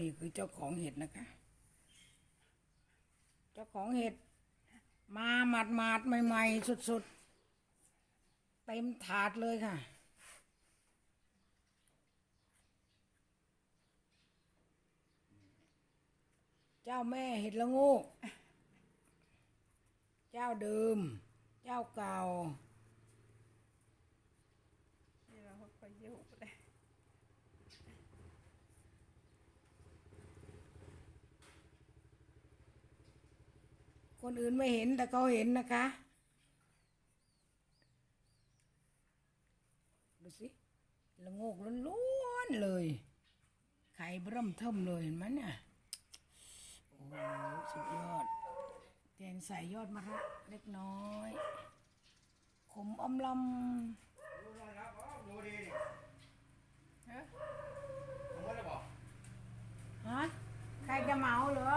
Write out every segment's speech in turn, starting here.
นี่คือเจ้าของเห็ดนะคะ เจ้าของเห็ด มาหมาดหมาดใหม่ๆ สุดๆ เต็มถาดเลยค่ะ เจ้าแม่เห็ดละงูเจ้าเดิม เจ้าเก่า นี่เราก็ยุกเลย คนอื่นไม่เห็นแต่เขาเห็นนะคะ ดูสิละโงกล้วนๆเลย ไข่เบิ่มเทิมเลยเห็นไหมเนี่ยโอ้สุดยอดแกงใส่ยอดมะระเล็กน้อย ขมอมลำฮ้ยำฮะ ใครจะเหมาเหรอ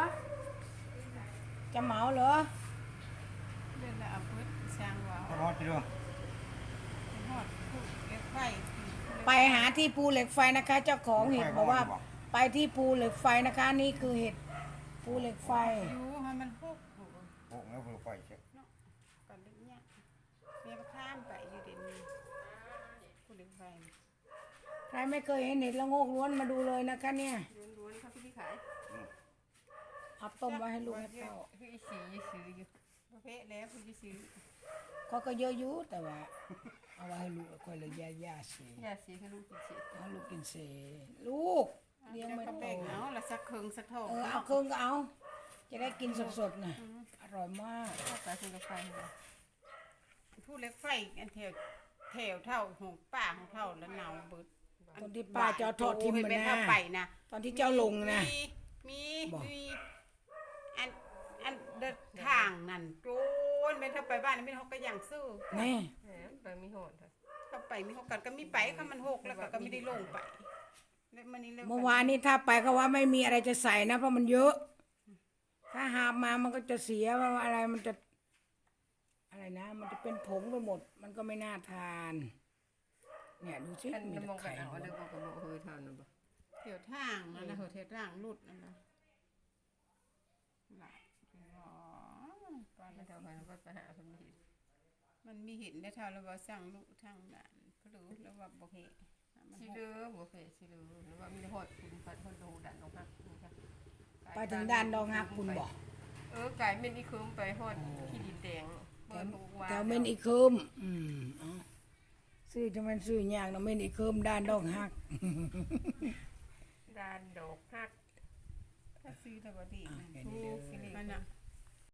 จะเหมาเหรอ เล่นแล้วเอาพื้นช่าง ว่าวรอดจีด้วยหอดผู้เก็บไฟไปหาที่ภูเหล็กไฟนะคะ เจ้าของเห็ดบอกว่า ไปที่ภูเหล็กไฟนะคะ นี่คือเห็ดภูเหล็กไฟอยู่ให้มันพุกอยู่โอ้แล้วเพื่อไฟเช็คเนาะก่อนเล็กเนี่ยเมียมาข้ามไปอยู่เด่นนี้ผู้เล็กไฟใครไม่เคยเห็นเห็ดละโงกล้วนมาดูเลยนะคะ เนี่ยล้วนๆครับพี่ขายเอาต้มไว้ให้ลูกให้เต้าพี่สีซื้ออยู่ ประเภทแล้วพี่ซื้อเขาก็เยอะอยู่แต่ว่า เอาไว้ให้ลูกค่อยเลยย่าย่าสีอย่าสีให้ลูกกินสิเอาลูกกินเสลูกเลี้ยงไม่ก็โตแบ่งเอาละสักครึ่งสักเท่าเออเอาเครื่องก็เอา จะได้กินสดๆนะอร่อยมากเข้าไปคุณกับไฟเลยผู้เล็กไฟอันแถวแถวเท่าของป้าของเท่าแล้วเนาเบิดตอนที่ป้าจะเอาทอดทิมมัมันเป็นนะเท่าไปนะตอนที่เจ้าลงนะมีมีบอกมีอันอัน เดินทางนั่นโจนเป็นถ้าไปบ้านนี่ไม่เขาก็ยังสู้แน่แหมไปมีโหดค่ะถ้าไปมีเขากัดก็มีไปเขามันหกแล้วก็ก็ไม่ได้ลงไปแล้วมันนี่แล้วเมื่อวานนี้ถ้าไปก็ว่าไม่มีอะไรจะใส่นะ เพราะมันเยอะ ถ้าหาบมามันก็จะเสียว่าอะไรมันจะ อะไรนะ มันจะเป็นผงไปหมด มันก็ไม่น่าทาน เนี่ยดูสิอันมีจะแต่มองกันไข่เอาล้เดี๋วยวนบอกกับบอกเฮ้ยทานนะบ่เที่ยวทางนั่นนะเที่ยวทางลุดนั่นนะหลายอ๋อ ปลาไม่แล้วเท่ากันก็ไปหาคนผิดมันมีเห็นได้เท่าแล้วว่าสั่งลูกทางด่านพรู้แล้วว่าบ่เห็นมันสิหกเลือบ่เฟสิเลือหรือว่ามีโหดคุณปัดคนดูดันลงหักนี่ค่ะไปถึงด้านดองฮักคุณบอกเออไก่เม่นอีคืมไปหอดขี้ดินแดงแถเปิวดปลูกวาแถวเมนอีกคืมอืมเอาซื้อจะมันซื้อยากนะเมนอีกคืมด้านดอกฮักดานดอกหักถ้าซื้อแต่ว่าดีอะนะแค่นี้เด้อ